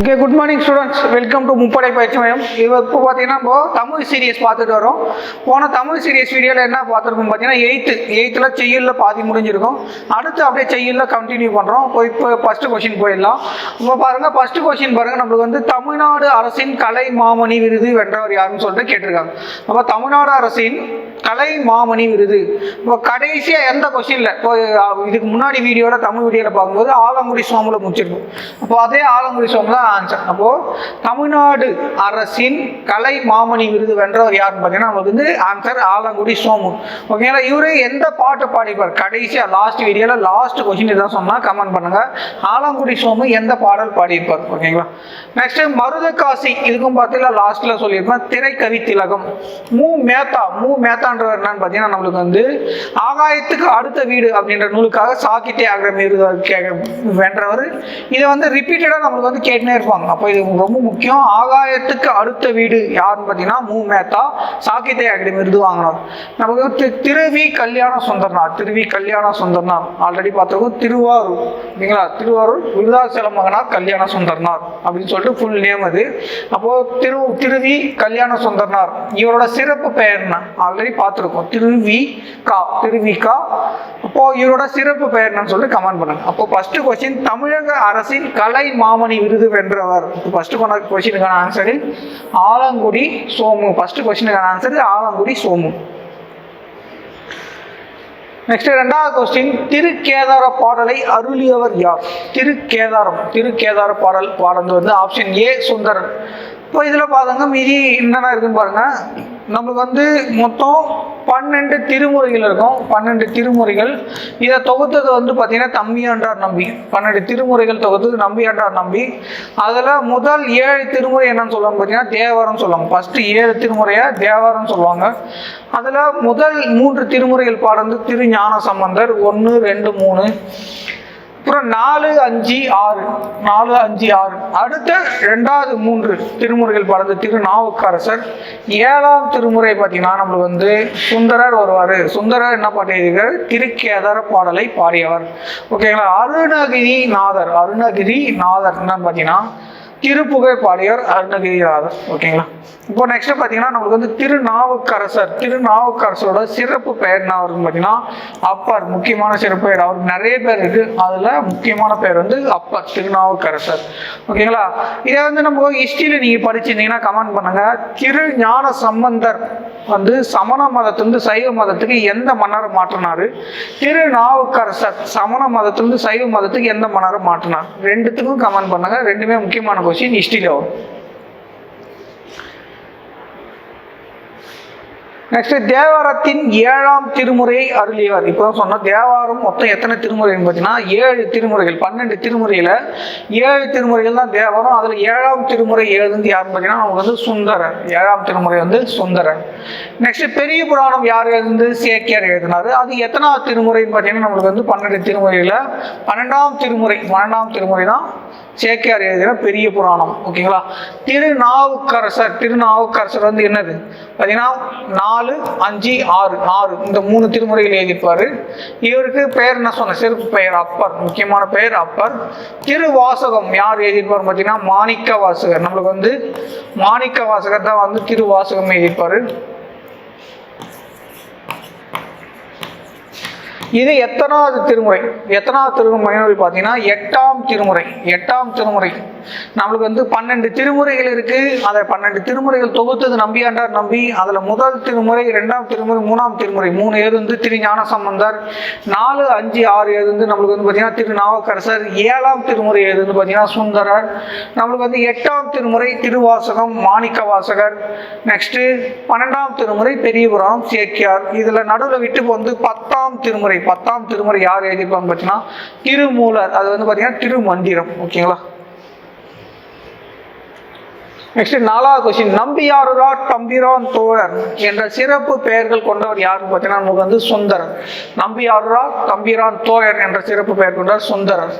Okay good morning students welcome to முப்படை பயிற்சி மையம் இது இப்போ பார்த்தீங்கன்னா இப்போ தமிழ் சீரியஸ் பார்த்துட்டு வரோம். போன தமிழ் சீரியஸ் வீடியோவில் என்ன பார்த்துருக்கோம் பார்த்தீங்கன்னா எயித்து எயித்தில் செய்யுளில் பாதி முடிஞ்சிருக்கும். அடுத்து அப்படியே செய்யுளில் கண்டினியூ பண்ணுறோம் இப்போ இப்போ ஃபஸ்ட்டு கொஷின் போயிடலாம். இப்போ பாருங்கள் ஃபஸ்ட்டு கொஷின் பாருங்கள் நம்மளுக்கு வந்து தமிழ்நாடு அரசின் கலை மாமணி விருது வென்றவர் யாருன்னு சொல்லிட்டு கேட்டிருக்காங்க. அப்போ தமிழ்நாடு அரசின் கலை மாமணி விருது. இப்போ கடைசியாக எந்த கொஷினில் இப்போ இதுக்கு முன்னாடி வீடியோவில் தமிழ் வீடியோவில் பார்க்கும்போது ஆலங்குடி சோமில் முடிச்சிருக்கும். அப்போ அதே ஆலங்குடி சோம் தான் ஆன்சர் அப்போது தமிழ்நாடு அரசின் கலை மாமணி விருது வென்றவர் யாருன்னு பார்த்தீங்கன்னா நமக்கு வந்து ஆன்சர் ஆலங்குடி சோமு. ஓகேங்களா இவரு எந்த பாட்டு பாடிப்பார் கடைசியாக லாஸ்ட் வீடியோவில் லாஸ்ட் கொஷின் இதான் சொன்னால் கமெண்ட் பண்ணுங்கள் ஆலங்குடி சோமு எந்த பாடல் பாடியிருப்பார்? ஓகேங்களா நெக்ஸ்ட் மருதகாசி. இதுக்கும் பார்த்தீங்கன்னா லாஸ்ட்டில் சொல்லியிருப்பேன் திரைக்கவி திலகம். மு. மேத்தா. மு. மேத்தான்றவர் என்னன்னு பார்த்தீங்கன்னா நம்மளுக்கு வந்து ஆகாயத்துக்கு அடுத்த வீடு அப்படின்ற நூலுக்காக சாக்கிட்டே ஆகிற மீது வென்றவர். இதை வந்து ரிப்பீட்டடாக நம்மளுக்கு வந்து கேட்டுனே கேட்பாங்க அப்போ இது ரொம்ப முக்கியம். ஆகாயத்துக்கு அடுத்த வீடு யாருன்னு பார்த்தீங்கன்னா மு. மேத்தா சாகித்ய அகாடமி விருது வாங்கினார் நமக்கு திருவி கல்யாண சுந்தர்னார். திருவி கல்யாண சுந்தர்னார். ஆல்ரெடி பார்த்துருக்கோம் திருவாரூர். ஓகேங்களா திருவாரூர் விருதாச்சலம் மகனார் கல்யாண சுந்தர்னார் அப்படின்னு சொல்லிட்டு ஃபுல் நேம் அது. அப்போ திரு திருவி கல்யாண சுந்தர்னார். இவரோட சிறப்பு பெயர் என்ன? ஆல்ரெடி பார்த்துருக்கோம். திருவி கா திருவி கா. அப்போ இவரோட சிறப்பு பெயர் என்னன்னு சொல்லிட்டு கமெண்ட் பண்ணுங்க. அப்போ ஃபர்ஸ்ட் கொஸ்டின் தமிழக அரசின் கலை மாமணி விருது வென்றவர் ஃபர்ஸ்ட் கொஸ்டினுக்கான ஆன்சரு ஆலங்குடி சோமு. ஃபர்ஸ்ட் கொஸ்டினுக்கான ஆன்சரு ஆலங்குடி சோமு. நெக்ஸ்ட் ரெண்டாவது கொஸ்டின் திருக்கேதார பாடலை அருளியவர் யார்? திருக்கேதாரம். திருக்கேதார பாடல் பாடல் வந்து ஆப்ஷன் ஏ சுந்தரன். இப்போ இதில் பாருங்க மீதி என்னென்ன இருக்குன்னு பாருங்க. நம்மளுக்கு வந்து மொத்தம் பன்னெண்டு திருமுறைகள் இருக்கும். பன்னெண்டு திருமுறைகள். இதை தொகுத்தது வந்து பார்த்தீங்கன்னா தம்பியாண்டார் நம்பி. பன்னெண்டு திருமுறைகள் தொகுத்தது நம்பியாண்டார் நம்பி. அதில் முதல் ஏழு திருமுறை என்னன்னு சொல்லுவாங்க பார்த்தீங்கன்னா தேவாரம் சொல்லுவாங்க. ஃபஸ்ட்டு ஏழு திருமுறையாக தேவாரம் சொல்லுவாங்க. அதில் முதல் மூன்று திருமுறைகள் பாடுறது திரு ஞான சம்பந்தர் ஒன்று ரெண்டு மூணு. அப்புறம் நாலு அஞ்சு ஆறு. நாலு அஞ்சு ஆறு. அடுத்த ரெண்டாவது மூன்று திருமுறைகள் பாடுறது திருநாவுக்கரசர். ஏழாம் திருமுறை பார்த்தீங்கன்னா நம்மளுக்கு வந்து சுந்தரர் வருவார். சுந்தரர் என்ன பாட்டு திருக்கேதர பாடலை பாடியவர். ஓகேங்களா? அருணகிரி நாதர் அருணகிரி நாதர் என்னன்னு பார்த்தீங்கன்னா திருப்புகழ் பாடியவர் அருணகிரிநாதர். ஓகேங்களா? இப்போ நெக்ஸ்ட் பார்த்தீங்கன்னா நம்மளுக்கு வந்து திருநாவுக்கரசர். திருநாவுக்கரசரோட சிறப்பு பெயர் என்ன வருதுன்னு பார்த்தீங்கன்னா அப்பர். முக்கியமான சிறப்பு பெயர். அவருக்கு நிறைய பேர் இருக்கு. அதில் முக்கியமான பெயர் வந்து அப்பர் திருநாவுக்கரசர். ஓகேங்களா? இதை வந்து நம்ம ஹிஸ்ட்ரியில் நீங்கள் படிச்சிருந்தீங்கன்னா கமெண்ட் பண்ணுங்க. திரு ஞான சம்பந்தர் வந்து சமண மதத்திலிருந்து சைவ மதத்துக்கு எந்த மன்னரை மாற்றினாரு? திருநாவுக்கரசர் சமண மதத்திலிருந்து சைவ மதத்துக்கு எந்த மன்னரை மாற்றினார்? ரெண்டுத்துக்கும் கமெண்ட் பண்ணுங்க. ரெண்டுமே முக்கியமான கொஸ்டின் ஹிஸ்ட்ரியில் வரும் நெக்ஸ்ட் தேவாரத்தின் ஏழாம் திருமுறையை அருளியவர். இப்போ தான் சொன்னோம் தேவாரம் மொத்தம் எத்தனை திருமுறைன்னு பார்த்தீங்கன்னா ஏழு திருமுறைகள் பன்னெண்டு திருமுறையில் ஏழு திருமுறைகள் தான் தேவாரம். அதில் ஏழாம் திருமுறை எழுதுந்து யாருன்னு பார்த்தீங்கன்னா நமக்கு வந்து சுந்தரன் ஏழாம் திருமுறை வந்து சுந்தரன் நெக்ஸ்ட் பெரிய புராணம் யார் எழுந்து சேக்கியார் எழுதினார். அது எத்தனாவது திருமுறைன்னு பார்த்தீங்கன்னா நம்மளுக்கு வந்து பன்னெண்டு திருமுறையில் பன்னெண்டாம் திருமுறை பன்னெண்டாம் திருமுறை தான் சேக்கியார் எழுதின பெரிய புராணம் ஓகேங்களா? திருநாவுக்கரசர் திருநாவுக்கரசர் வந்து என்னது? பார்த்தீங்கன்னா நாலு அஞ்சு ஆறு ஆறு இந்த மூணு திருமுறைகள் எழுதிப்பார் இவருக்கு பெயர் என்ன சொன்ன சிறப்பு பெயர் அப்பர் முக்கியமான பெயர் அப்பர். திருவாசகம் யார் எழுதியிருப்பார் பார்த்தீங்கன்னா மாணிக்க வாசகர் நம்மளுக்கு வந்து மாணிக்க வாசகர் தான் வந்து திருவாசகம் எழுதியிருப்பார். இது எத்தனாவது திருமுறை? எத்தனாவது திருமுறை பார்த்தீங்கன்னா எட்டாம் திருமுறை. எட்டாம் திருமுறை. நம்மளுக்கு வந்து பன்னெண்டு திருமுறைகள் இருக்கு. அதை பன்னெண்டு திருமுறைகள் தொகுத்தது நம்பியாண்டார் நம்பி அதில் முதல் திருமுறை ரெண்டாம் திருமுறை மூணாம் திருமுறை. மூணு ஏது வந்து திரு ஞான சம்பந்தர் நாலு அஞ்சு ஆறு ஏது வந்து நம்மளுக்கு வந்து பார்த்தீங்கன்னா திருநாவுக்கரசர் ஏழாம் திருமுறை ஏது வந்து பார்த்தீங்கன்னா சுந்தரர். நம்மளுக்கு வந்து எட்டாம் திருமுறை திருவாசகம் மாணிக்க வாசகர் நெக்ஸ்ட்டு பன்னெண்டாம் திருமுறை பெரிய புராணம் சேக்கியார். இதில் நடுவில் விட்டு வந்து பத்தாம் திருமுறை. பத்தாம் திருமுறை யார் எழுதியிருப்பாங்க பார்த்தீங்கன்னா திருமூலர். அது வந்து பார்த்தீங்கன்னா திருமந்திரம். ஓகேங்களா? நெக்ஸ்ட் நாலாவது கொஸ்டின் நம்பியாரூரார் தம்பிரான் தோழர் என்ற சிறப்பு பெயர்கள் கொண்டவர் யாருன்னு பார்த்தீங்கன்னா நமக்கு வந்து சுந்தரர் நம்பியாருரா தம்பிரான் தோழர் என்ற சிறப்பு பெயர் கொண்டவர் சுந்தரர்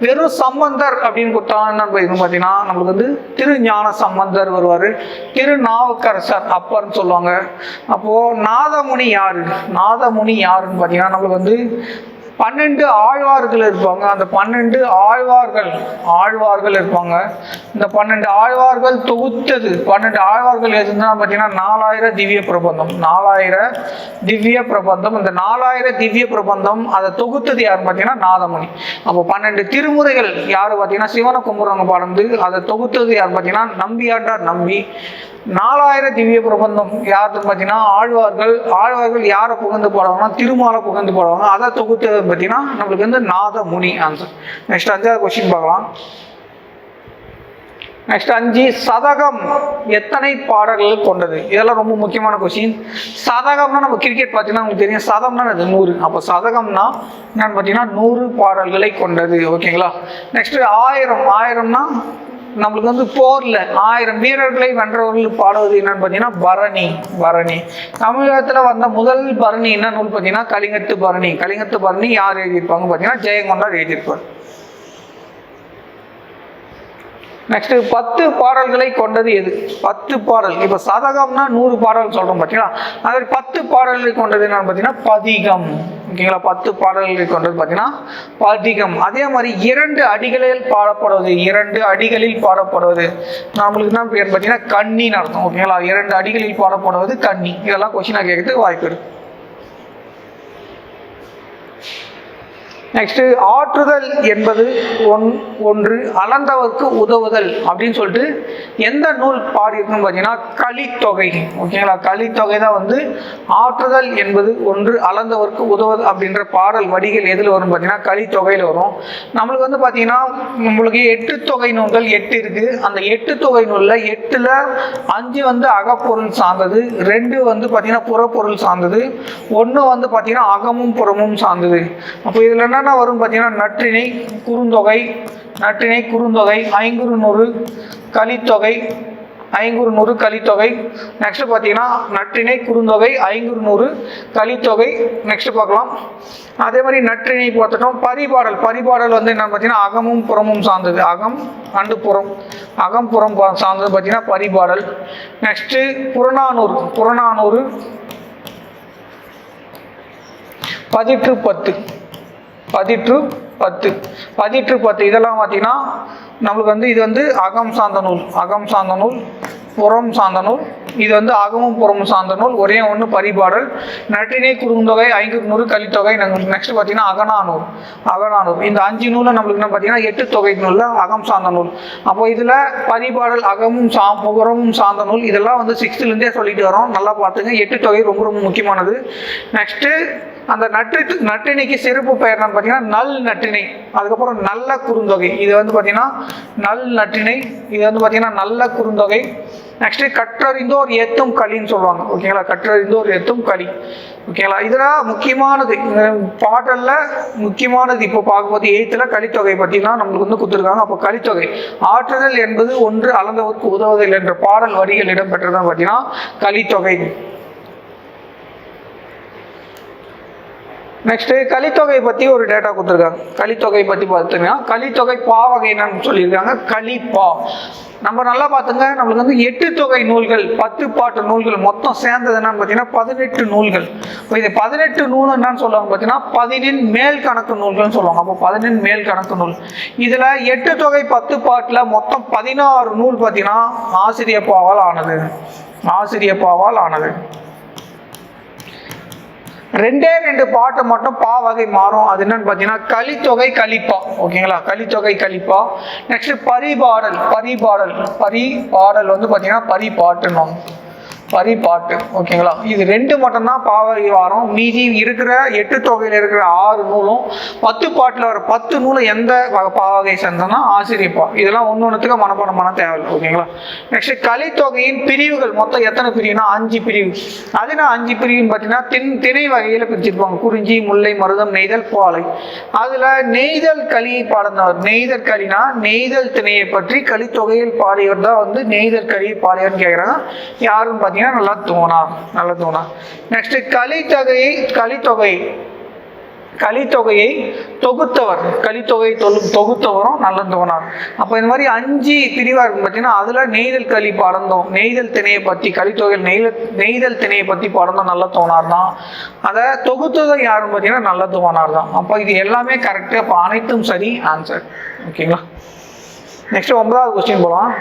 வெறும் சம்பந்தர் அப்படின்னு கொடுத்தாங்க என்ன பார்த்தீங்கன்னா நம்மளுக்கு வந்து திருஞான சம்பந்தர் வருவார். திருநாவுக்கரசர் அப்பர்னு சொல்லுவாங்க. அப்போது நாதமுனி யாரு? நாதமுனி யாருன்னு பார்த்தீங்கன்னா நம்மளுக்கு வந்து பன்னெண்டு ஆழ்வார்கள் இருப்பாங்க. அந்த பன்னெண்டு ஆழ்வார்கள் ஆழ்வார்கள் இருப்பாங்க. இந்த பன்னெண்டு ஆழ்வார்கள் தொகுத்தது. பன்னெண்டு ஆழ்வார்கள் எதுனா பார்த்தீங்கன்னா நாலாயிரம் திவ்ய பிரபந்தம். நாலாயிரம் திவ்ய பிரபந்தம். இந்த நாலாயிரம் திவ்ய பிரபந்தம் அதை தொகுத்தது யார் பார்த்தீங்கன்னா நாதமணி. அப்போ பன்னெண்டு திருமுறைகள் யார் பார்த்தீங்கன்னா சிவன கும்புறவங்க பாடம் அதை தொகுத்தது யார் பார்த்தீங்கன்னா நம்பியாண்டார் நம்பி. நாலாயிரம் திவ்ய பிரபந்தம் யாருக்கு பார்த்தீங்கன்னா ஆழ்வார்கள் ஆழ்வார்கள் யாரை புகழ்ந்து பாடுவாங்கன்னா திருமாலை புகழ்ந்து பாடுவாங்க. அதை தொகுத்தது பார்த்தீங்கன்னா நம்மளுக்கு வந்து நாதமுனி ஆன்சர் நெக்ஸ்ட் அஞ்சாவது கொஸ்டின் பார்க்கலாம். நெக்ஸ்ட் அஞ்சு சதகம் எத்தனை பாடல்கள் கொண்டது? இதெல்லாம் ரொம்ப முக்கியமான கொஸ்டின் சதகம்னா நம்ம கிரிக்கெட் பார்த்தீங்கன்னா உங்களுக்கு தெரியும். சதம்னா அது நூறு. அப்போ சதகம்னா என்னன்னு பார்த்தீங்கன்னா நூறு பாடல்களை கொண்டது. ஓகேங்களா நெக்ஸ்ட் ஆயிரம். ஆயிரம்னா நம்மளுக்கு வந்து போர்ல ஆயிரம் வீரர்களை வென்றவர்கள் பாடுவது என்னன்னு பார்த்தீங்கன்னா பரணி பரணி. தமிழகத்தில் வந்த முதல் பரணி என்ன நூல் பார்த்தீங்கன்னா கலிங்கத்து பரணி. கலிங்கத்து பரணி யார் எழுதியிருப்பாங்க பார்த்தீங்கன்னா ஜெயங்கொண்டார் எழுதியிருப்பார். நெக்ஸ்ட் பத்து பாடல்களை கொண்டது எது? பத்து பாடல். இப்போ சதகம்னா நூறு பாடல் சொல்றோம் பார்த்தீங்களா அது மாதிரி பத்து பாடல்களை கொண்டது என்னன்னு பார்த்தீங்கன்னா பதிகம். ஓகேங்களா? பத்து பாடல்களை கொண்டது பார்த்தீங்கன்னா பதிகம். அதே மாதிரி இரண்டு அடிகளில் பாடப்படுவது இரண்டு அடிகளில் பாடப்படுவது. நம்மளுக்கு என்ன பேர் பார்த்தீங்கன்னா கண்ணின்னு அர்த்தம். ஓகேங்களா? இரண்டு அடிகளில் பாடப்படுவது கண்ணி. இதெல்லாம் கொஸ்டினாக கேட்கறதுக்கு வாய்ப்பு இருக்கு. நெக்ஸ்ட் ஆற்றுதல் என்பது ஒன் ஒன்று அளந்தவர்க்கு உதவுதல் அப்படின்னு சொல்லிட்டு எந்த நூல் பாடியிருக்குன்னு பார்த்தீங்கன்னா கலித்தொகை. ஓகேங்களா? கலித்தொகை தான் வந்து ஆற்றுதல் என்பது ஒன்று அளந்தவர்க்கு உதவுது அப்படின்ற பாடல் வடிகள் எதில் வரும்னு பார்த்தீங்கன்னா கலித்தொகையில் வரும். நம்மளுக்கு வந்து பார்த்தீங்கன்னா நம்மளுக்கு எட்டு தொகை நூல்கள் எட்டு இருக்குது அந்த எட்டு தொகை நூலில் எட்டில் அஞ்சு வந்து அகப்பொருள் சார்ந்தது ரெண்டு வந்து பார்த்தீங்கன்னா புறப்பொருள் சார்ந்தது ஒன்று வந்து பார்த்தீங்கன்னா அகமும் புறமும் சார்ந்தது. அப்போ இதில் என்னென்ன வரும் பார்த்தீங்கன்னா நற்றிணை குறுந்தொகை நற்றிணை குறுந்தொகை ஐங்குறு நூறு கலித்தொகை ஐங்குறு நூறு கலித்தொகை. நெக்ஸ்ட் பார்த்தீங்கன்னா நற்றிணை குறுந்தொகை ஐங்குறு நூறு கலித்தொகை. நெக்ஸ்ட் பார்க்கலாம். அதே மாதிரி நற்றிணை பார்த்துட்டோம். பரிபாடல். பரிபாடல் வந்து என்னென்னு பார்த்தீங்கன்னா அகமும் புறமும் சார்ந்தது. அகம் அண்டு புறம். அகம் புறம் சார்ந்தது பார்த்தீங்கன்னா பரிபாடல். நெக்ஸ்ட்டு புறநானூறு. புறநானூறு. பதிற்று பத்து பதிற்று பத்து. பதிற்று பத்து. இதெல்லாம் பார்த்தீங்கன்னா நம்மளுக்கு வந்து இது வந்து அகம் சார்ந்த நூல். அகம் சார்ந்த நூல் புறம் சார்ந்த நூல். இது வந்து அகமும் புறமும் சார்ந்த நூல். ஒரே ஒன்று பரிபாடல். நற்றினை குறுந்தொகை ஐங்குக்கு நூறு கலித்தொகை. நெக்ஸ்ட் பார்த்தீங்கன்னா அகநானூர் அகநானூர் இந்த அஞ்சு நூலை நம்மளுக்கு என்ன பார்த்தீங்கன்னா எட்டு தொகை நூலில் அகம் சார்ந்த நூல். அப்போ இதில் பரிபாடல் அகமும் சா புறமும் சார்ந்த நூல் இதெல்லாம் வந்து சிக்ஸ்த்துலேருந்தே சொல்லிட்டு வரோம். நல்லா பார்த்துங்க. எட்டு தொகை ரொம்ப ரொம்ப முக்கியமானது. நெக்ஸ்ட்டு அந்த நட்டு நட்டினைக்கு சிறப்பு பெயர் பார்த்தீங்கன்னா நல் நட்டினை. அதுக்கப்புறம் நல்ல குறுந்தொகை. இது வந்து பார்த்தீங்கன்னா நல் நட்டினை. இது வந்து பார்த்தீங்கன்னா நல்ல குறுந்தொகை. நெக்ஸ்ட் கற்றறிந்தோர் ஏத்தும் களின்னு சொல்லுவாங்க. ஓகேங்களா கற்றறிந்தோர் ஏத்தும் களி. ஓகேங்களா இதெல்லாம் முக்கியமானது. பாடலில் முக்கியமானது இப்போ பார்க்கும்போது எயித்தில் கலித்தொகை பார்த்தீங்கன்னா நம்மளுக்கு வந்து கொடுத்துருக்காங்க. அப்போ கலித்தொகை ஆற்றுதல் என்பது ஒன்று அளந்தவருக்கு உதவுதல் என்ற பாடல் வரிகள் இடம்பெற்றதான் பார்த்தீங்கன்னா கலித்தொகை நெக்ஸ்ட் கலித்தொகை பற்றி ஒரு டேட்டா கொடுத்துருக்காங்க. கலித்தொகை பற்றி பார்த்தீங்கன்னா கலித்தொகை பாவகை என்னன்னு சொல்லியிருக்காங்க. கலிப்பா. நம்ம நல்லா பார்த்துங்க நம்மளுக்கு வந்து எட்டு தொகை நூல்கள் பத்து பாட்டு நூல்கள் மொத்தம் சேர்ந்தது என்னன்னு பார்த்தீங்கன்னா பதினெட்டு நூல்கள். இப்போ இது பதினெட்டு நூல் என்னன்னு சொல்லுவாங்க பார்த்தீங்கன்னா பதினெண் மேல் கணக்கு நூல்கள்னு சொல்லுவாங்க. அப்போ பதினெண் மேல் கணக்கு நூல். இதில் எட்டு தொகை பத்து பாட்டில் மொத்தம் பதினாறு நூல் பார்த்தீங்கன்னா ஆசிரியப்பாவால் ஆனது. ஆசிரியப்பாவால் ஆனது. ரெண்டே ரெண்டு பாட்டு மட்டும் பா வகை மாறும். அது என்னன்னு பார்த்தீங்கன்னா கலித்தொகை கலிப்பா. ஓகேங்களா? கலித்தொகை கலிப்பா. நெக்ஸ்ட் பரிபாடல். பரிபாடல். பரிபாடல் வந்து பார்த்தீங்கன்னா பரிபாட்டுன்னு வரி பாட்டு ஓகேங்களா? இது ரெண்டு மட்டும்தான் பாவகை வாரம் மீதி இருக்கிற எட்டு தொகையில் இருக்கிற ஆறு நூலும் பத்து பாட்டில் வர பத்து நூலும் எந்த வகை பாவகை சேர்ந்தனா ஆசிரியப்பா இதெல்லாம் ஒன்று ஒன்றுத்துக்கு மனப்பாடம் பண்ண தேவையில்லை ஓகேங்களா? நெக்ஸ்ட் கலித்தொகையின் பிரிவுகள். மொத்தம் எத்தனை பிரிவுனா அஞ்சு பிரிவு. அது நான் அஞ்சு பிரிவுன்னு பார்த்தீங்கன்னா தின் திணை வகையில் பிரிச்சிருப்பாங்க. குறிஞ்சி முல்லை மருதம் நெய்தல் பாலை. அதில் நெய்தல் களியை பாடினவர். நெய்தல் களினா நெய்தல் திணையை பற்றி கலித்தொகையில் பாடியவர் தான் வந்து நெய்தல் களியை பாடியவர்னு கேட்குறாங்க யாருன்னு பார்த்தீங்கன்னா நல்லா தோணா நல்லா தோணா. நெக்ஸ்ட் கலித்தொகையை கலித்தொகை கலித்தொகையை தொகுத்தவர். கலித்தொகை தொகு தொகுத்தவரும் நல்லந்தோனார் அப்போ இந்த மாதிரி அஞ்சு பிரிவாக இருக்கும் பார்த்தீங்கன்னா அதில் நெய்தல் களி பாடந்தோம் நெய்தல் திணையை பற்றி கலித்தொகையில் நெய்தல் நெய்தல் திணையை பற்றி பாடந்தோம் நல்ல தோணார் தான். அதை தொகுத்தது யாருன்னு பார்த்தீங்கன்னா நல்ல தோணார் தான். அப்போ இது எல்லாமே கரெக்டாக அப்போ அனைத்தும் சரி ஆன்சர் ஓகேங்களா நெக்ஸ்ட் ஒன்பதாவது கொஸ்டின் போகலாம்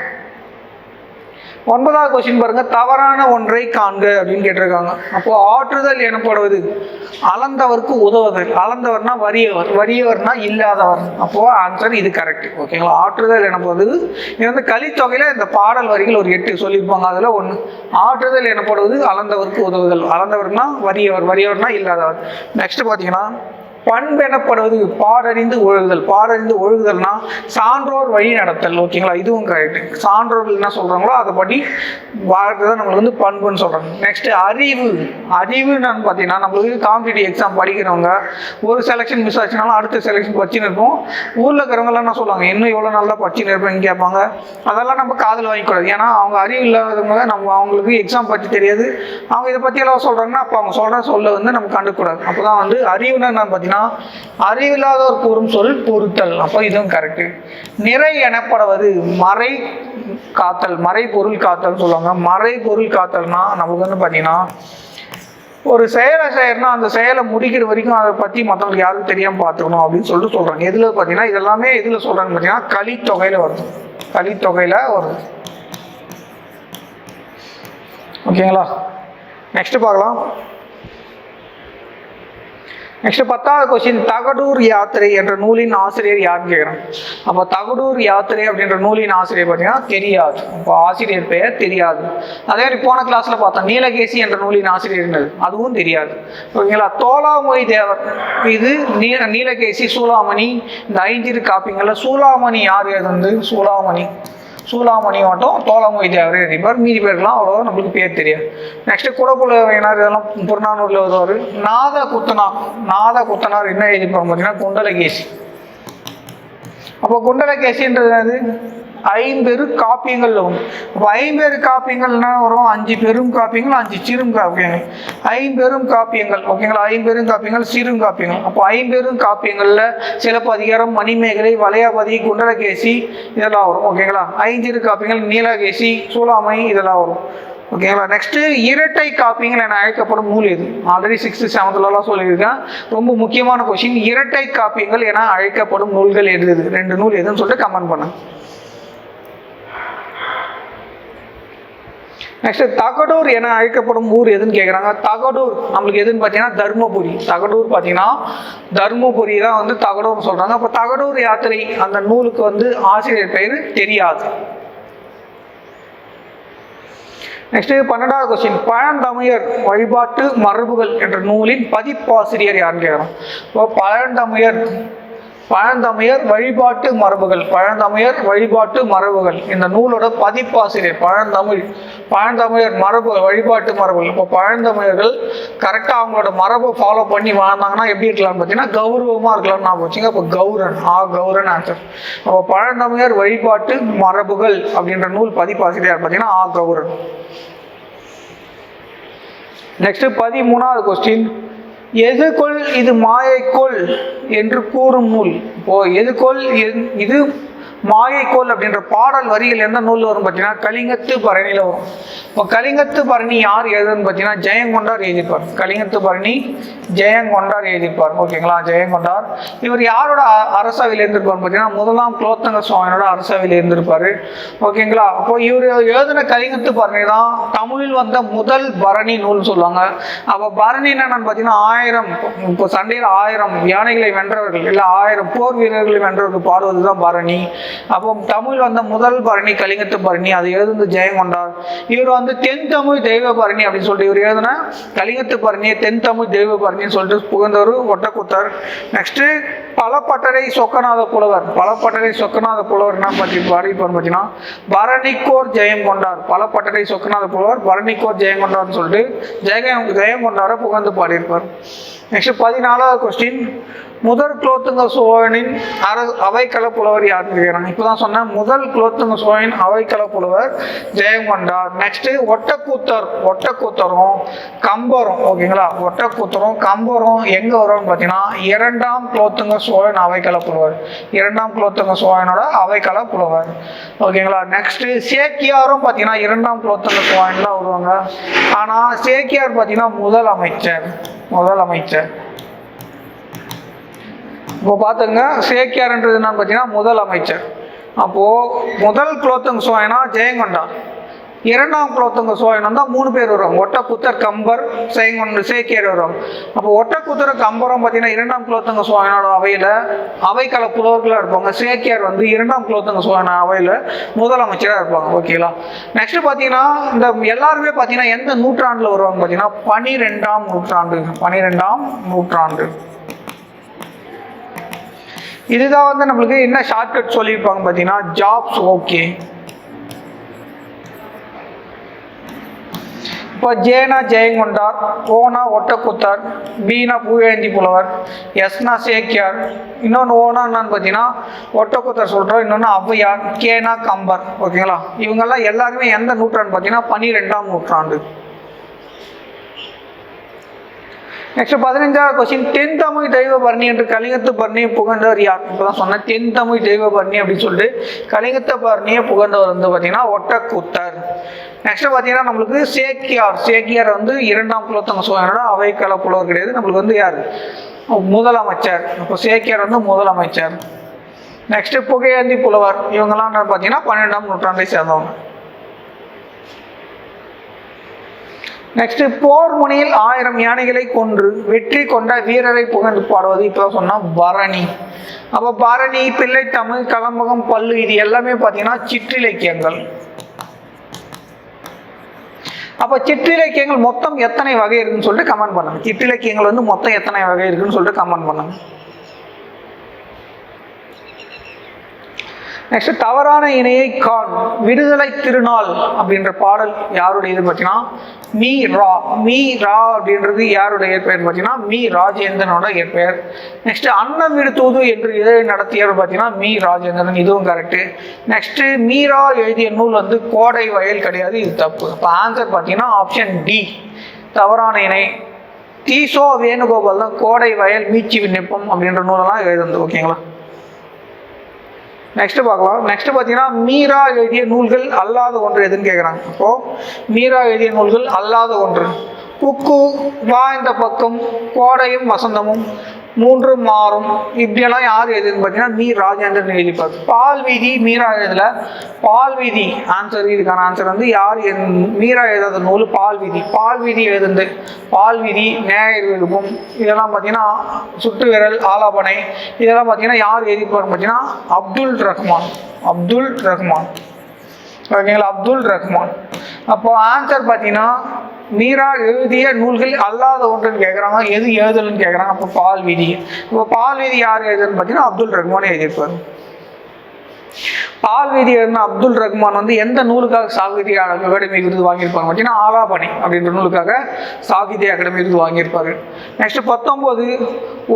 ஒன்பதாவது கொஸ்டின் பாருங்க தவறான ஒன்றை காண்க அப்படின்னு கேட்டிருக்காங்க. அப்போ ஆற்றுதல் எனப்படுவது அளந்தவருக்கு உதவுதல். அளந்தவர்னா வறியவர். வறியவர்னா இல்லாதவர். அப்போ ஆன்சர் இது கரெக்ட் ஓகேங்களா ஆற்றுதல் எனப்படுவது இது வந்து கலித்தொகையில இந்த பாடல் வரிகள் ஒரு எட்டு சொல்லியிருப்பாங்க. அதில் ஒன்று ஆற்றுதல் எனப்படுவது அளந்தவருக்கு உதவுதல். அளந்தவர்னா வறியவர். வறியவர்னா இல்லாதவர். நெக்ஸ்ட் பார்த்தீங்கன்னா பண்பெனப்படுவது பாடறிந்து ஒழுகுதல். பாடறிந்து ஒழுகுதல்னா சான்றோர் வழி நடத்தல். ஓகேங்களா? இதுவும் கரெக்ட் சான்றோர்கள் என்ன சொல்றாங்களோ அதைப்படி வாழ்க்கை நம்மளுக்கு வந்து பண்புன்னு சொல்கிறாங்க நெக்ஸ்ட் அறிவு. அறிவுன்னு பார்த்தீங்கன்னா நம்மளுக்கு காம்படிட்டிவ் எக்ஸாம் படிக்கிறவங்க ஒரு செலெக்ஷன் மிஸ் ஆச்சுனாலும் அடுத்த செலெக்ஷன் படிச்சுன்னு இருப்போம். ஊரில் இருக்கிறவங்கலாம் என்ன சொல்லுவாங்க? இன்னும் எவ்வளோ நல்லா படிச்சுன்னு இருப்பேன்னு கேட்பாங்க. அதெல்லாம் நம்ம காதில் வாங்கிக்கூடாது. ஏன்னா அவங்க அறிவு இல்லாதவங்க நம்ம அவங்களுக்கு எக்ஸாம் பற்றி தெரியாது. அவங்க இதை பற்றி எல்லாம் சொல்கிறாங்கன்னா அப்போ அவங்க சொல்கிற சொல்ல வந்து நம்ம கண்டுக்கூடாது அப்போ தான் வந்து அறிவுன்னு நான் பார்த்தீங்கன்னா அறிவில்லாதோர் கூறும் சொல் பொருத்தல் அப்போ இதுவும் கரெக்டு நிறை எனப்படுவது மறை காத்தல் மறை பொருள் காத்தல் சொல்லுவாங்க. மறை பொருள் காத்தல்னா நமக்கு வந்து பார்த்தீங்கன்னா ஒரு செயலை செய்யறனா அந்த செயலை முடிக்கிற வரைக்கும் அதை பற்றி மற்றவங்களுக்கு யாரும் தெரியாமல் பார்த்துக்கணும் அப்படின்னு சொல்லிட்டு சொல்கிறாங்க எதில் பார்த்தீங்கன்னா இதெல்லாமே எதில் சொல்கிறாங்க பார்த்தீங்கன்னா கலித்தொகையில் வருது. கலித்தொகையில் வருது. ஓகேங்களா? நெக்ஸ்ட் பார்க்கலாம். நெக்ஸ்ட் பத்தாவது கொஸ்டின் தகடூர் யாத்திரை என்ற நூலின் ஆசிரியர் யாருன்னு கேட்குறான்? அப்போ தகடூர் யாத்திரை அப்படின்ற நூலின் ஆசிரியர் பார்த்தீங்கன்னா தெரியாது. அப்போ ஆசிரியர் பெயர் தெரியாது. அதே மாதிரி போன கிளாஸ்ல பார்த்தோம் நீலகேசி என்ற நூலின் ஆசிரியர் அதுவும் தெரியாது. ஓகேங்களா? தோலாமொழி தேவர் இது நீ நீலகேசி சூளாமணி இந்த ஐந்திரு காப்பிங்களில் சூளாமணி யார் எழுதுனது? சூளாமணி. சூளாமணி மட்டும் தோலாமொழி தேவர் எழுதிப்பார் மீதி பேருக்குலாம் அவ்வளோவா நம்மளுக்கு பேர் தெரியாது. நெக்ஸ்ட் குடப்புலவையினார் இதெல்லாம் புறநானூரில் வருவார். நாத குத்தனார் நாத குத்தனார் என்ன எழுதிப்பார் பார்த்தீங்கன்னா குண்டலகேசி. அப்போ குண்டலகேசின்றது ஐம்பெரு காப்பியங்கள்ல ஒன்று ஐம்பெரு காப்பியங்கள் என்ன வரும். அஞ்சு பெரும் காப்பியங்கள் அஞ்சு சிறும் காப்பியங்கள். ஐம்பெரும் காப்பியங்கள் ஓகேங்களா ஐம்பெரும் காப்பியங்கள் சிறும் காப்பியங்கள். அப்போ ஐம்பெரும் காப்பியங்கள்ல சிலப்பதிகாரம் மணிமேகலை வளையாபதி குண்டலகேசி இதெல்லாம் வரும் ஓகேங்களா ஐந்திரு காப்பியங்கள் நீலகேசி சூளாமை இதெல்லாம் வரும் ஓகேங்களா நெக்ஸ்ட்டு இரட்டை காப்பியங்கள் என அழைக்கப்படும் நூல் எது? ஆல்ரெடி சிக்ஸ்த்து செவன்த்லலாம் சொல்லியிருக்கேன். ரொம்ப முக்கியமான கொஷின் இரட்டை காப்பியங்கள் என அழைக்கப்படும் நூல்கள் எது? எது ரெண்டு நூல் எதுன்னு சொல்லிட்டு கமெண்ட் பண்ணுங்க. நெக்ஸ்ட் தகடூர் என அழைக்கப்படும் ஊர் எதுன்னு கேட்குறாங்க தகடூர் நம்மளுக்கு எதுன்னு பார்த்தீங்கன்னா தர்மபுரி. தகடூர் பார்த்தீங்கன்னா தர்மபுரி தான் வந்து தகடூர்னு சொல்கிறாங்க அப்போ தகடூர் யாத்திரை அந்த நூலுக்கு வந்து ஆசிரியர் பெயர் தெரியாது. நெக்ஸ்ட் பன்னெண்டாவது கொஸ்டின் பழந்தமிழர் வழிபாட்டு மரபுகள் என்ற நூலின் பதிப்பாசிரியர் யாருன்னு கேட்குறோம் இப்போ பழந்தமிழர் பழந்தமிழர் வழிபாட்டு மரபுகள் பழந்தமிழர் வழிபாட்டு மரபுகள். இந்த நூலோட பதிப்பாசிரியர் பழந்தமிழ் பழந்தமிழர் மரபு வழிபாட்டு மரபுகள். இப்போ பழந்தமிழர்கள் கரெக்டாக அவங்களோட மரபை ஃபாலோ பண்ணி வாழ்ந்தாங்கன்னா எப்படி இருக்கலாம்னு பார்த்தீங்கன்னா கௌரவமாக இருக்கலாம்னு நான் வச்சுங்க இப்போ கௌரன் ஆ கௌரன் ஆன்சர் அப்போ பழந்தமிழர் வழிபாட்டு மரபுகள் அப்படின்ற நூல் பதிப்பாசிரியர் பார்த்தீங்கன்னா ஆ கௌரன். நெக்ஸ்ட் பதிமூணாவது கொஸ்டின் எதுகொள் இது மாயைக்கொள் என்று கூறும் நூல். இப்போ எதுகொள் இது மாயைக்கோள் அப்படின்ற பாடல் வரிகள் எந்த நூலில் வரும் பார்த்தீங்கன்னா கலிங்கத்து பரணியில் வரும். இப்போ கலிங்கத்து பரணி யார் எழுதுன்னு பார்த்தீங்கன்னா ஜெயங்கொண்டார் எழுதியிருப்பார். கலிங்கத்து பரணி ஜெயங்கொண்டார் எழுதியிருப்பார். ஓகேங்களா? ஜெயங்கொண்டார். இவர் யாரோட அரசவையில் இருந்திருப்பார் பார்த்தீங்கன்னா முதலாம் குலோத்தங்க சுவாமியோட அரசவையில் இருந்திருப்பார். ஓகேங்களா? அப்போ இவர் எழுதின கலிங்கத்து பரணி தான் தமிழில் வந்த முதல் பரணி நூல்னு சொல்லுவாங்க. அப்போ பரணி என்னன்னு பார்த்தீங்கன்னா ஆயிரம் இப்போ சண்டையில் ஆயிரம் யானைகளை வென்றவர்கள் இல்லை ஆயிரம் போர் வீரர்களை வென்றவர்கள் பாடுவது தான் பரணி. அப்போ தமிழ் வந்த முதல் பரணி கலிங்கத்து பரணி அது எழுதுந்து ஜெயங்கொண்டார் இவர் வந்து தென் தமிழ் தெய்வ பரணி அப்படின்னு சொல்லிட்டு இவர் எழுதின கலிங்கத்து பரணியை தென் தமிழ் தெய்வ பரணின்னு சொல்லிட்டு புகழ்ந்தவர் ஒட்டக்குத்தர். நெக்ஸ்ட்டு பலப்பட்டறை சொக்கநாத புலவர். பலப்பட்டறை சொக்கநாத புலவர் என்ன பற்றி பாடி பார்த்தீங்கன்னா பரணிக்கோர் ஜெயம் கொண்டார். பலப்பட்டறை சொக்கநாத புலவர் பரணிக்கோர் ஜெயம் கொண்டார்னு சொல்லிட்டு ஜெயம் ஜெயம் கொண்டாரை புகழ்ந்து பாடியிருப்பார். நெக்ஸ்ட் பதினாலாவது கொஸ்டின் முதல் குலோத்துங்க சோழனின் அர அவைக்கள புலவர் யாருன்னு கேட்குறாங்க இப்போ தான் சொன்னேன் முதல் குலோத்துங்க சோழன் அவைக்கள புலவர் ஜெயங்கொண்டார். நெக்ஸ்ட்டு ஒட்டக்கூத்தர் ஒட்டக்கூத்தரும் கம்பரும் ஓகேங்களா? ஒட்டக்கூத்தரும் கம்பரும் எங்கே வரும்னு பார்த்தீங்கன்னா இரண்டாம் குலோத்துங்க சோழன் அவைக்கள புலவர் இரண்டாம் குலோத்துங்க சோழனோட அவைக்கள புலவர் ஓகேங்களா? நெக்ஸ்ட்டு சேக்கியாரும் பார்த்தீங்கன்னா இரண்டாம் குலோத்துங்க சோழன்லாம் வருவாங்க. ஆனால் சேக்கியார் பார்த்தீங்கன்னா முதல் அமைச்சர் முதல் அமைச்சர். இப்போ பார்த்துங்க சேக்கியார்ன்றது என்னன்னு பார்த்தீங்கன்னா முதல் அமைச்சர். அப்போது முதல் குலோத்துங்க சோழனா ஜெயங்கொண்டான் இரண்டாம் குலோத்துங்க சோழன் தான் மூணு பேர் வருவாங்க. ஒட்டக்குத்தர் கம்பர் செயங்கொண்டு சேக்கியார் வருவாங்க. அப்போ ஒட்டக்குத்தர் கம்பரம் பார்த்தீங்கன்னா இரண்டாம் குலோத்துங்க சோழனோட அவையில் அவைக்கல புலவர்களாக இருப்பாங்க. சேக்கியார் வந்து இரண்டாம் குலோத்துங்க சோழன அவையில் முதலமைச்சராக இருப்பாங்க. ஓகேங்களா? நெக்ஸ்ட் பார்த்தீங்கன்னா இந்த எல்லாருமே பார்த்தீங்கன்னா எந்த நூற்றாண்டில் வருவாங்க பார்த்தீங்கன்னா பனிரெண்டாம் நூற்றாண்டு. பனிரெண்டாம் நூற்றாண்டு. இதுதான் வந்து நம்மளுக்கு என்ன ஷார்ட்கட் சொல்லியிருப்பாங்க பார்த்தீங்கன்னா ஜாப்ஸ் ஓகே இப்போ ஜேனா ஜெயங்கொண்டார் ஓனா ஒட்டக்குத்தார் பீனா பூவேந்தி புலவர் எஸ்னா சேக்கியார் இன்னொன்று ஓனா என்னன்னு பார்த்தீங்கன்னா ஒட்டக்குத்தர் சொல்கிறோம் இன்னொன்று ஔவையார் கேனா கம்பர் ஓகேங்களா? இவங்கெல்லாம் எல்லாருமே எந்த நூற்றாண்டு பார்த்தீங்கன்னா பன்னிரெண்டாம் நூற்றாண்டு. நெக்ஸ்ட் பதினஞ்சாவது கொஸ்டின் தென் தமிழ் தெய்வ பரணி என்று கலிங்கத்து பரணியை புகழ்ந்தவர் யார்? இப்போ தான் சொன்னேன். தென் தமிழ் தெய்வ பரணி அப்படின்னு சொல்லிட்டு கலிங்கத்த பரணியை புகழ்ந்தவர் வந்து பார்த்தீங்கன்னா ஒட்டக்கூத்தர். நெக்ஸ்ட்டு பார்த்தீங்கன்னா நம்மளுக்கு சேக்கியார் சேக்கியார் வந்து இரண்டாம் குலத்தங்க சோழனோட அவைக்கால புலவர் கிடையாது. நம்மளுக்கு வந்து யார்? முதலமைச்சர். இப்போ சேக்கியார் வந்து முதலமைச்சர். நெக்ஸ்ட்டு புகையந்தி புலவர். இவங்கெல்லாம் பார்த்தீங்கன்னா பன்னெண்டாம் நூற்றாண்டை சேர்ந்தவங்க. நெக்ஸ்ட் போர் முனையில் ஆயிரம் யானைகளை கொன்று வெற்றி கொண்ட வீரரை புகழ்ந்து பாடுவது. இப்போ சொன்னால் பரணி. அப்போ பரணி பிள்ளை தமிழ் கலம்பகம் பல்லு இது எல்லாமே பார்த்தீங்கன்னா சிற்றிலக்கியங்கள். அப்போ சிற்றிலக்கியங்கள் மொத்தம் எத்தனை வகை இருக்குன்னு சொல்லிட்டு கமெண்ட் பண்ணுங்க. சிற்றிலக்கியங்கள் வந்து மொத்தம் எத்தனை வகை இருக்குன்னு சொல்லிட்டு கமெண்ட் பண்ணுங்க. நெக்ஸ்ட் தவறான இணையை கான் விடுதலை திருநாள் அப்படின்ற பாடல் யாருடைய இது பார்த்தீங்கன்னா மீ ரா மீ ரா அப்படின்றது யாருடைய இயற்பெயர் பார்த்தீங்கன்னா மீ ராஜேந்திரனோட இயற்பெயர் நெக்ஸ்ட் அன்னம் வீடு தூது என்று இதை நடத்தியவர் பார்த்தீங்கன்னா மீ ராஜேந்திரன். இதுவும் கரெக்டு நெக்ஸ்ட் மீரா எழுதிய நூல் வந்து கோடை வயல் கிடையாது இது தப்பு. இப்போ ஆன்சர் பார்த்தீங்கன்னா ஆப்ஷன் டி தவறான இணை. தீசோ வேணுகோபால் தான் கோடை வயல் மீச்சி விண்ணப்பம் அப்படின்ற நூலெல்லாம் எழுதுந்து ஓகேங்களா நெக்ஸ்ட் பார்க்கலாம். நெக்ஸ்ட் பார்த்தீங்கன்னா மீரா எழுதிய நூல்கள் அல்லாத ஒன்று எதுன்னு கேட்குறாங்க அப்போ மீரா எழுதிய நூல்கள் அல்லாத ஒன்று. உக்கு வா இந்த பக்கம் கோடையும் வசந்தமும் மூன்று மாறும். இப்படியெல்லாம் யார் எழுதுன்னு பார்த்தீங்கன்னா மீ ராஜேந்திரன் எழுதிப்பார் பால் வீதி மீரா எழுதல பால் வீதி ஆன்சர் இதுக்கான ஆன்சர் வந்து யார் மீரா எழுதாத நூல் பால் வீதி. பால் வீதி எழுதுந்து பால் வீதி நேயர் விருப்பம் இதெல்லாம் பார்த்தீங்கன்னா சுட்டு விரல் ஆலாபனை. இதெல்லாம் பார்த்தீங்கன்னா யார் எழுதிப்பார் பார்த்தீங்கன்னா அப்துல் ரஹ்மான். அப்துல் ரஹ்மான். ஓகேங்களா? அப்துல் ரஹ்மான். அப்போ ஆன்சர் பார்த்தீங்கன்னா மீரா எழுதிய நூல்கள் அல்லாத ஒன்றுன்னு கேட்குறாங்க எது எழுதலன்னு கேட்குறாங்க அப்போ பால் வீதி. இப்போ பால் வீதி யார் எழுதுன்னு பார்த்தீங்கன்னா அப்துல் ரஹ்மான் எழுதியிருப்பார். பால் வீதி எழுதின அப்துல் ரஹ்மான் வந்து எந்த நூலுக்காக சாகித்ய அகாடமி விருது வாங்கியிருப்பாங்க பார்த்தீங்கன்னா ஆலாபணி அப்படின்ற நூலுக்காக சாகித்ய அகாடமி விருது வாங்கியிருப்பாரு. நெக்ஸ்ட் பத்தொம்போது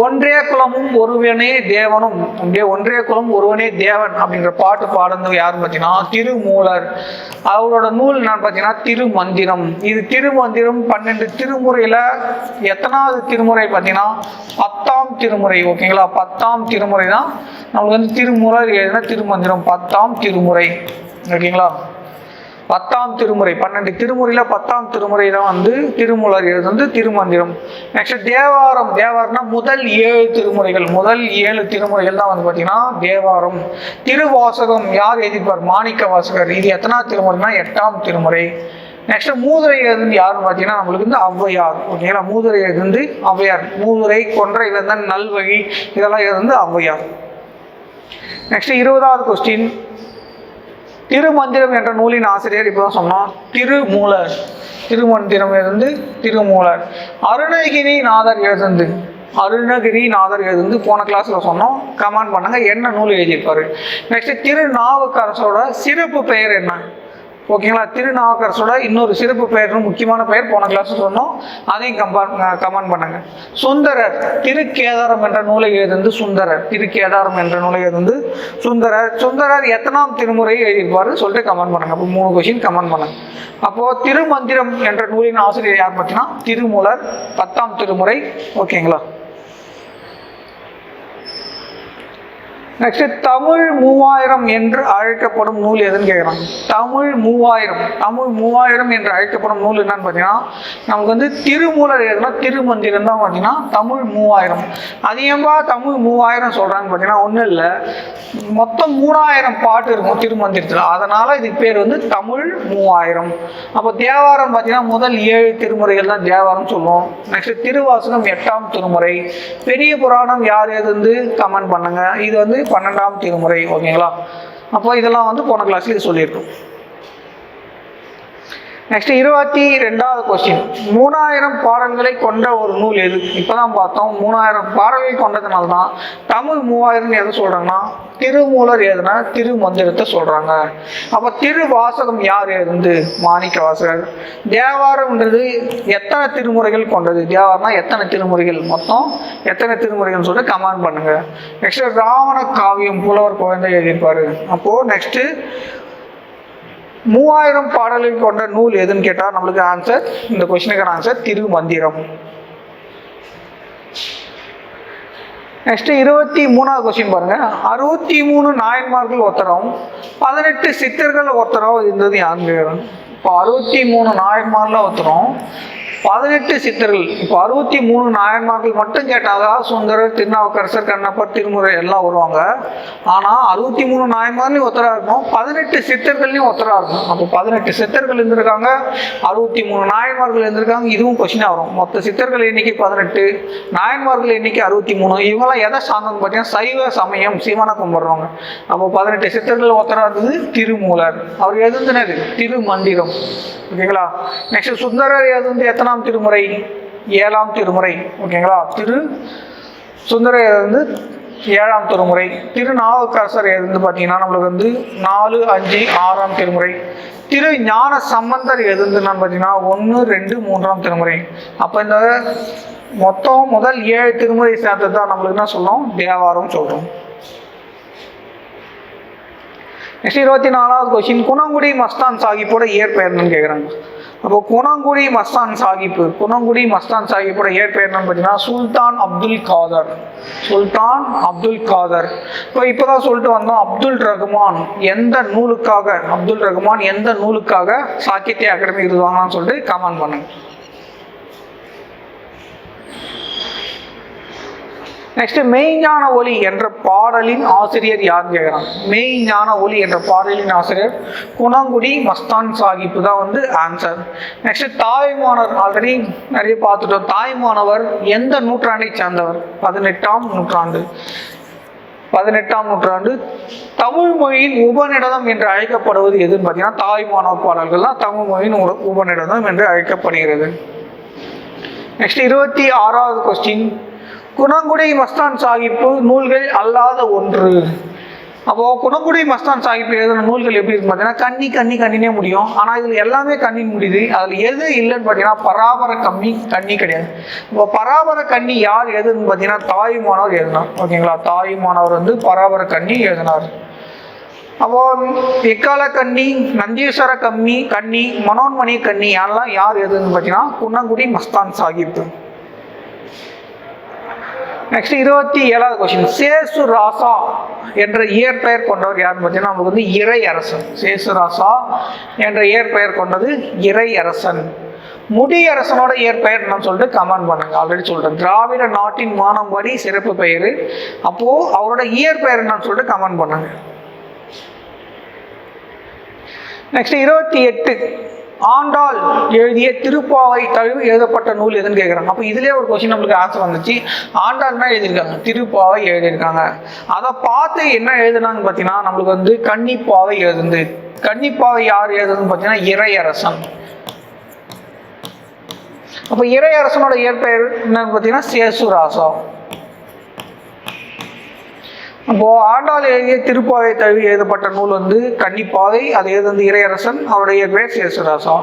ஒன்றே குலமும் ஒருவனே தேவனும். அப்படியே ஒன்றே குலம் ஒருவனே தேவன் அப்படின்ற பாட்டு பாடுனது யாருன்னு பார்த்தீங்கன்னா திருமூலர். அவரோட நூல் என்னன்னு பார்த்தீங்கன்னா திருமந்திரம். இது திருமந்திரம் பன்னெண்டு திருமுறையில் எத்தனாவது திருமுறை பார்த்தீங்கன்னா பத்தாம் திருமுறை ஓகேங்களா? பத்தாம் திருமுறை தான் நம்மளுக்கு வந்து திருமூலர் எழுதின திருமந்திரம் பத்தாம் திருமுறை. ஓகேங்களா? பத்தாம் திருமுறை பன்னெண்டு திருமுறையில் பத்தாம் திருமுறை தான் வந்து திருமூலர் வந்து திருமந்திரம். நெக்ஸ்ட் தேவாரம். தேவாரம்னா முதல் ஏழு திருமுறைகள். முதல் ஏழு திருமுறைகள் தான் வந்து பார்த்தீங்கன்னா தேவாரம். திருவாசகம் யார் எழுதிப்பார் மாணிக்க வாசகர். இது எத்தனாவது திருமுறைனா எட்டாம் திருமுறை. நெக்ஸ்ட் மூதுரை எழுதுந்து யாருன்னு பார்த்தீங்கன்னா நம்மளுக்கு வந்து ஔவையார். ஓகேங்களா? மூதுரை எழுதுந்து ஔவையார். மூதுரை கொன்றை இதெல்லாம் நல்வழி இதெல்லாம் எழுதுந்து ஔவையார். நெக்ஸ்ட் இருபதாவது கொஸ்டின் திருமந்திரம் என்ற நூலின் ஆசிரியர் இப்போ சொன்னோம் திருமூலர். திருமந்திரம் எழுந்து திருமூலர். அருணகிரி நாதர் எழுதுந்து அருணகிரி நாதர் எழுதுந்து போன கிளாஸில் சொன்னோம். கமெண்ட் பண்ணுங்க என்ன நூல் எழுதியிருப்பாரு? நெக்ஸ்ட் திருநாவுக்கரசோட சிறப்பு பெயர் என்ன? ஓகேங்களா? திருநாவுக்கரசோட இன்னொரு சிறப்பு பெயர் முக்கியமான பெயர் போன கிளாஸ் சொன்னோம். அதையும் கம்பேர் கமெண்ட் பண்ணுங்க. சுந்தரர் திருக்கேதாரம் என்ற நூலை எழுதுந்து சுந்தரர். திருக்கேதாரம் என்ற நூலை எழுதுந்து சுந்தரர். சுந்தரர் எத்தனாம் திருமுறை எழுதியிருப்பாரு சொல்லிட்டு கமெண்ட் பண்ணுங்க. அப்போ மூணு கொஸ்டின் கமெண்ட் பண்ணுங்க. அப்போ திருமந்திரம் என்ற நூலின் ஆசிரியர் யார் பார்த்தீங்கன்னா திருமூலர் பத்தாம் திருமுறை. ஓகேங்களா? நெக்ஸ்ட் தமிழ் மூவாயிரம் என்று அழைக்கப்படும் நூல் எதுன்னு கேட்குறாங்க தமிழ் மூவாயிரம். தமிழ் மூவாயிரம் என்று அழைக்கப்படும் நூல் என்னன்னு பார்த்தீங்கன்னா நமக்கு வந்து திருமூலர் எதுனா திருமந்திரம் தான் பார்த்தீங்கன்னா தமிழ் மூவாயிரம். அதிகமாக தமிழ் மூவாயிரம் சொல்கிறாங்க பார்த்தீங்கன்னா ஒன்றும் இல்லை. மொத்தம் மூணாயிரம் பாட்டு இருக்கும் திருமந்திரத்தில். அதனால் இதுக்கு பேர் வந்து தமிழ் மூவாயிரம். அப்போ தேவாரம் பார்த்தீங்கன்னா முதல் ஏழு திருமுறைகள் தான் தேவாரம் சொல்லுவோம். நெக்ஸ்ட் திருவாசகம் எட்டாம் திருமுறை. பெரிய புராணம் யார் எது வந்து கமெண்ட் பண்ணுங்க. இது வந்து பன்னெண்டாம் திருமுறை ஓகேங்களா? அப்போ இதெல்லாம் வந்து போன கிளாஸ்லேயே சொல்லியிருக்கோம். நெக்ஸ்ட் இருபத்தி ரெண்டாவது கொஸ்டின் மூணாயிரம் பாடல்களை கொண்ட ஒரு நூல் எது? இப்போதான் பார்த்தோம். மூணாயிரம் பாடல்கள் கொண்டதுனால தான் தமிழ் மூவாயிரம்னு எதை சொல்கிறாங்கன்னா திருமூலர் எதுனா திருமந்திரத்தை சொல்கிறாங்க அப்போ திருவாசகம் யார் எழுதுந்து மாணிக்க வாசகர். தேவாரம்ன்றது எத்தனை திருமுறைகள் கொண்டது? தேவாரம்னா எத்தனை திருமுறைகள்? மொத்தம் எத்தனை திருமுறைகள்னு சொல்லிட்டு கமெண்ட் பண்ணுங்கள் நெக்ஸ்ட் ராவண காவியம் புலவர் குழந்தை எழுதியிருப்பார். அப்போது நெக்ஸ்ட்டு மூவாயிரம் பாடல்கள் கொண்ட நூல் எதுன்னு கேட்டால் நம்மளுக்கு ஆன்சர் இந்த கொஸ்டினுக்கான ஆன்சர் திருமந்திரம். நெக்ஸ்ட் இருபத்தி மூணாவது கொஸ்டின் பாருங்க. அறுபத்தி மூணு நாயன்மார்கள் ஒருத்தரும் பதினெட்டு சித்தர்கள் ஒருத்தரும் இருந்தது யாருங்க இப்போ அறுபத்தி மூணு நாயன்மாரில் ஒருத்தரும் பதினெட்டு சித்தர்கள் இப்போ அறுபத்தி மூணு நாயன்மார்கள் மட்டும் கேட்டாங்க சுந்தரர் திருநாவுக்கரசர் கண்ணப்பர் திருமுறை எல்லாம் வருவாங்க. ஆனால் அறுபத்தி மூணு நாயன்மார்லையும் ஒத்தராக இருக்கும் பதினெட்டு சித்தர்கள்லையும் ஒத்தராக இருக்கும் அப்போ பதினெட்டு சித்தர்கள் இருந்திருக்காங்க அறுபத்தி மூணு நாயன்மார்கள் இருந்திருக்காங்க இதுவும் கொஸ்டினாக வரும். மொத்த சித்தர்கள் எண்ணிக்கை பதினெட்டு நாயன்மார்கள் எண்ணிக்கை அறுபத்தி மூணு இவங்கெல்லாம் எதை சார்ந்தது பார்த்தீங்கன்னா சைவ சமயம் சிவனை கும்பிட்றவங்க. அப்போ பதினெட்டு சித்தர்கள் ஒத்தராக இருந்தது திருமூலர். அவர் எழுதுனது திருமந்திரம். ஓகேங்களா? நெக்ஸ்ட் சுந்தரர் எழுதுந்து எத்தனாம் திருமுறை ஏழாம் திருமுறை ஓகேங்களா திரு சுந்தரர் வந்து ஏழாம் திருமுறை. திருநாவுக்கரசர் வந்து பார்த்தீங்கன்னா நம்மளுக்கு வந்து நாலு அஞ்சு ஆறாம் திருமுறை. திரு ஞான சம்பந்தர் எழுதுன்னு பார்த்தீங்கன்னா ஒன்று ரெண்டு மூன்றாம் திருமுறை. அப்போ இந்த மொத்தம் முதல் ஏழு திருமுறை சேர்த்து தான் நம்மளுக்கு என்ன சொல்லும் தேவாரம் சொல்கிறோம் நெக்ஸ்ட் இருபத்தி நாலாவது கொஸ்டின் குணங்குடி மஸ்தான் சாஹிப்போட இயற்பெயர்னு கேட்குறாங்க அப்போ குணங்குடி மஸ்தான் சாஹிப்பு குணங்குடி மஸ்தான் சாஹிப்போட இயற்பெயர் என்னன்னு பார்த்தீங்கன்னா சுல்தான் அப்துல் காதர். சுல்தான் அப்துல் காதர். இப்போ இப்போதான் சொல்லிட்டு வந்தோம் அப்துல் ரகுமான் எந்த நூலுக்காக அப்துல் ரகுமான் எந்த நூலுக்காக சாகித்ய அகாடமி இருவாங்கன்னு சொல்லிட்டு கமெண்ட் பண்ணுங்க. நெக்ஸ்ட் மெய்ஞான ஒளி என்ற பாடலின் ஆசிரியர் யார் கேட்குறாங்க மெய்ஞான ஒளி என்ற பாடலின் ஆசிரியர் குணங்குடி மஸ்தான் சாஹிப் தான் வந்து ஆன்சர் நெக்ஸ்ட் தாய்மானவர் ஆல்ரெடி நிறைய பார்த்துட்டோம். தாய்மானவர் எந்த நூற்றாண்டை சேர்ந்தவர்? பதினெட்டாம் நூற்றாண்டு. பதினெட்டாம் நூற்றாண்டு தமிழ் மொழியின் உபநிடதம் என்று அழைக்கப்படுவது எதுன்னு பார்த்தீங்கன்னா தாய்மானவர் பாடல்கள்லாம் தமிழ் மொழியின் உபநிடதம் என்று அழைக்கப்படுகிறது. நெக்ஸ்ட் இருபத்தி ஆறாவது கொஸ்டின் குணங்குடி மஸ்தான் சாஹிப்பு நூல்கள் அல்லாத ஒன்று. அப்போது குணங்குடி மஸ்தான் சாஹிப் எழுதின நூல்கள் எப்படி இருக்கு பார்த்தீங்கன்னா கண்ணி கண்ணி கண்ணினே முடியும். ஆனால் இதில் எல்லாமே கண்ணின் முடியுது. அதில் எது இல்லைன்னு பார்த்தீங்கன்னா பராபர கம்மி கண்ணி கிடையாது. இப்போ பராபர கண்ணி யார் எதுன்னு பார்த்தீங்கன்னா தாயுமானவர் எழுதினார். ஓகேங்களா? தாயுமானவர் வந்து பராபர கண்ணி எழுதினார். அப்போ எக்கால கண்ணி நந்தீஸ்வர கம்மி கண்ணி மனோன்மணி கண்ணி யாரெல்லாம் யார் எதுன்னு பார்த்தீங்கன்னா குன்னங்குடி மஸ்தான் சாஹிப் நெக்ஸ்ட் இருபத்தி ஏழாவது கொஸ்டின் சேசு ராசா என்ற இயற்பெயர் கொண்டவர் யாருன்னு பார்த்தீங்கன்னா நமக்கு வந்து இறை அரசன். சேசு ராசா என்ற இயற்பெயர் கொண்டது இறை அரசன். முடியரசனோட இயற்பெயர் நான் சொல்லிட்டு கமெண்ட் பண்ணுங்க. ஆல்ரெடி சொல்லிட்டேன் திராவிட நாட்டின் மானம்படி சிறப்பு பெயர். அப்போ அவரோட இயற்பெயர் நான் சொல்லிட்டு கமெண்ட் பண்ணுங்க. நெக்ஸ்ட் இருபத்தி எட்டு. ஆண்டாள் எழுதிய திருப்பாவை தழுவு எழுதப்பட்ட நூல் எதுன்னு கேட்குறாங்க அப்போ இதுலேயே ஒரு கொஸ்டின் நம்மளுக்கு ஆசை வந்துச்சு. ஆண்டாள் தான் எழுதியிருக்காங்க. திருப்பாவை எழுதியிருக்காங்க. அதை பார்த்து என்ன எழுதுனாங்க பார்த்தீங்கன்னா நம்மளுக்கு வந்து கன்னிப்பாவை எழுதுந்து கன்னிப்பாவை யார் எழுதுன்னு பார்த்தீங்கன்னா இறையரசன். அப்போ இறையரசனோட இயற்பெயர் என்னன்னு பார்த்தீங்கன்னா சேசுராசம் அப்போ ஆண்டாள் எழுதிய திருப்பாவை தழுவி எழுதப்பட்ட நூல் வந்து கன்னிப்பாவை அது எழுது வந்து இறையரசன் அவருடைய பேர் சேசுராசம்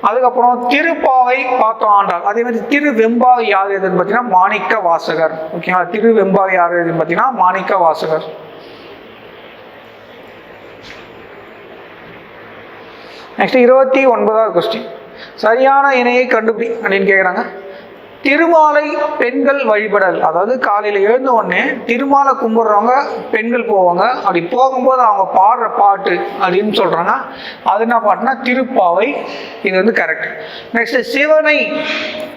அதுக்கப்புறம் திருப்பாவை பார்த்தோம் ஆண்டாள். அதே மாதிரி திரு வெம்பாவை யார் எழுதுன்னு பார்த்தீங்கன்னா மாணிக்க வாசகர் ஓகேங்களா திரு வெம்பாவை யார் எழுதுன்னு பார்த்தீங்கன்னா மாணிக்க வாசகர் நெக்ஸ்ட் இருபத்தி ஒன்பதாவது கொஸ்டின் சரியான இணையை கண்டுபிடி அப்படின்னு கேட்குறாங்க திருமாலை பெண்கள் வழிபடல். அதாவது காலையில் எழுந்த உடனே திருமாலை கும்பிட்றவங்க பெண்கள் போவாங்க. அப்படி போகும்போது அவங்க பாடுற பாட்டு அப்படின்னு சொல்கிறாங்க அது என்ன பாட்டுனா திருப்பாவை. இது வந்து கரெக்ட் நெக்ஸ்ட் சிவனை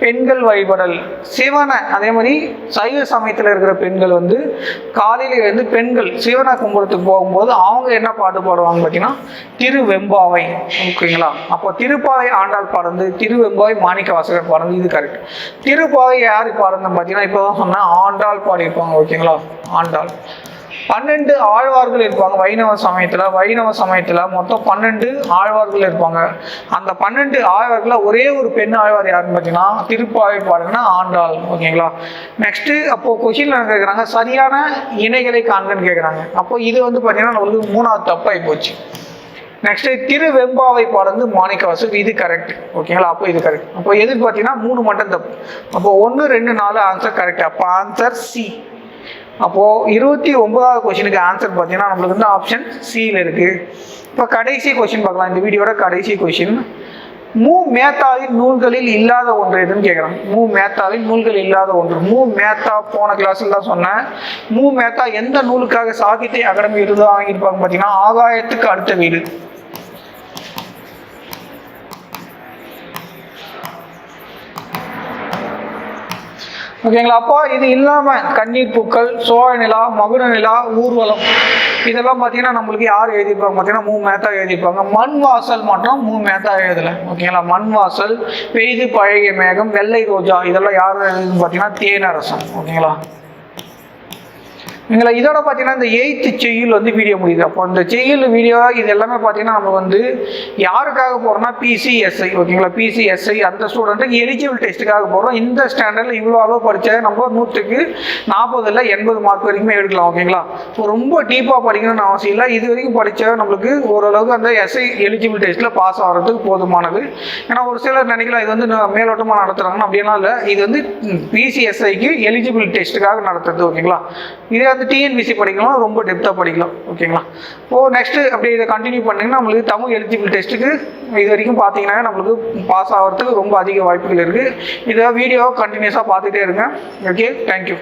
பெண்கள் வழிபடல். சிவனை அதே மாதிரி சைவ சமயத்தில் இருக்கிற பெண்கள் வந்து காலையில் எழுந்து பெண்கள் சிவனை கும்பிட்றதுக்கு போகும்போது அவங்க என்ன பாட்டு பாடுவாங்க பார்த்தீங்கன்னா திருவெம்பாவை. ஓகேங்களா? அப்போ திருப்பாவை ஆண்டாள் பாடுறது திருவெம்பாவை மாணிக்க வாசகர் பாடுறது இது கரெக்ட் திருப்பாவை யார் பாடுறதுன்னு பார்த்தீங்கன்னா இப்போ தான் சொன்னேன் ஆண்டாள் பாடியிருப்பாங்க ஓகேங்களா? ஆண்டாள். பன்னெண்டு ஆழ்வார்கள் இருப்பாங்க வைணவ சமயத்தில். வைணவ சமயத்தில் மொத்தம் பன்னெண்டு ஆழ்வார்கள் இருப்பாங்க. அந்த பன்னெண்டு ஆழ்வார்களில் ஒரே ஒரு பெண் ஆழ்வார் யாருன்னு பார்த்தீங்கன்னா திருப்பாவை பாடுங்கன்னா ஆண்டாள் ஓகேங்களா? நெக்ஸ்ட்டு அப்போது கொஷினில் கேட்குறாங்க சரியான இணைகளை காண்கன்னு கேட்குறாங்க அப்போ இது வந்து பார்த்தீங்கன்னா நம்மளுக்கு மூணாவது தப்பாகி போச்சு. நெக்ஸ்ட் திருவெம்பாவை பாடுறது மாணிக்கவாசல் இது கரெக்ட் ஓகேங்களா அப்போ இது கரெக்ட் அப்போ எது பார்த்தீங்கன்னா மூணு மட்டும் தப்பு. அப்போ ஒன்று ரெண்டு நாலு ஆன்சர் கரெக்ட் அப்போ ஆன்சர் சி அப்போது இருபத்தி ஒன்பதாவது கொஷினுக்கு ஆன்சர் பார்த்தீங்கன்னா நம்மளுக்கு வந்து ஆப்ஷன் சியில் இருக்குது இப்போ கடைசி கொஷின் பார்க்கலாம். இந்த வீடியோட கடைசி கொஷின் மூ மேத்தாவின் நூல்களில் இல்லாத ஒன்று எதுன்னு கேட்குறாங்க மூ மேத்தாவின் நூல்கள் இல்லாத ஒன்று. மூ மேத்தா போன கிளாஸில் தான் சொன்னேன். மூ மேத்தா எந்த நூலுக்காக சாகித்ய அகாடமி விருது வாங்கியிருப்பாங்க பார்த்தீங்கன்னா ஆகாயத்துக்கு அடுத்த வீடு. ஓகேங்களா? அப்போ இது இல்லாமல் கண்ணீர் பூக்கள் சோழ நிலா மகுட நிலா ஊர்வலம் இதெல்லாம் பார்த்தீங்கன்னா நம்மளுக்கு யார் எழுதியிருப்பாங்க? பார்த்தீங்கன்னா மூ மேத்தா எழுதியிருப்பாங்க. மண் வாசல் மட்டும் மூ மேத்தா எழுதலை. ஓகேங்களா? மண் வாசல் பெய்து பழகிய மேகம் வெள்ளை ரோஜா இதெல்லாம் யார் எழுதுன்னு பார்த்தீங்கன்னா தேனரசம் ஓகேங்களா? எங்களை இதோட பார்த்தீங்கன்னா இந்த எயித்து செய்யுள் வந்து வீடியோ முடியுது. அப்போ இந்த செய்யுள் வீடியோ இது எல்லாமே பார்த்தீங்கன்னா நம்ம வந்து யாருக்காக போகிறோம்னா பிசிஎஸ்ஐ ஓகேங்களா பிசிஎஸ்ஐ அந்த ஸ்டூடெண்ட்டுக்கு எலிஜிபிள் டெஸ்ட்டுக்காக போகிறோம் இந்த ஸ்டாண்டர்டில் இவ்வளோ அளவு படித்தா நம்ம நூற்றுக்கு நாற்பதுல எண்பது மார்க் வரைக்குமே எடுக்கலாம் ஓகேங்களா ஸோ ரொம்ப டீப்பாக படிக்கணும்னு அவசியம் இல்லை. இது வரைக்கும் படித்தா நம்மளுக்கு ஓரளவுக்கு அந்த எஸ்ஐ எலிஜிபிள் டெஸ்ட்டில் பாஸ் ஆகிறதுக்கு போதுமானது. ஏன்னா ஒரு சிலர் நினைக்கலாம் இது வந்து மேலோட்டமாக நடத்துகிறாங்கன்னு அப்படின்னா இல்லை. இது வந்து பிசிஎஸ்ஐக்கு எலிஜிபிள் டெஸ்ட்டுக்காக நடத்துறது ஓகேங்களா இதே வந்து டிஎன்பிசி படிக்கலாம் ரொம்ப டெப்த்தாக படிக்கலாம் ஓகேங்களா ஓ நெக்ஸ்ட்டு அப்படியே இதை கண்டினியூ பண்ணிங்கன்னா நம்மளுக்கு தமிழ் எலிஜிபிள் டெஸ்ட்டுக்கு இது வரைக்கும் பார்த்தீங்கன்னா நம்மளுக்கு பாஸ் ஆகிறதுக்கு ரொம்ப அதிக வாய்ப்புகள் இருக்குது இதை வீடியோ கண்டினியூஸாக பார்த்துட்டே இருங்க. Okay thank you